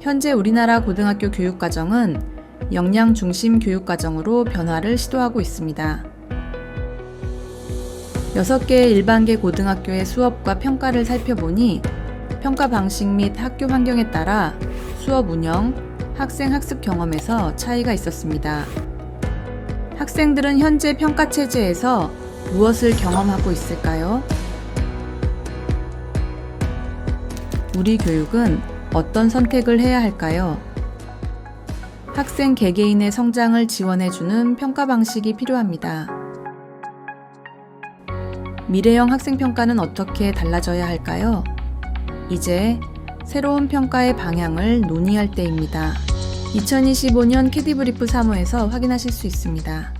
현재 우리나라 고등학교 교육과정은 역량 중심 교육과정으로 변화를 시도하고 있습니다. 6개의 일반계 고등학교의 수업과 평가를 살펴보니 평가 방식 및 학교 환경에 따라 수업 운영, 학생 학습 경험에서 차이가 있었습니다. 학생들은 현재 평가 체제에서 무엇을 경험하고 있을까요? 우리 교육은 어떤 선택을 해야 할까요? 학생 개개인의 성장을 지원해주는 평가 방식이 필요합니다. 미래형 학생평가는 어떻게 달라져야 할까요? 이제 새로운 평가의 방향을 논의할 때입니다. 2025년 캐디브리프 사무에서 확인하실 수 있습니다.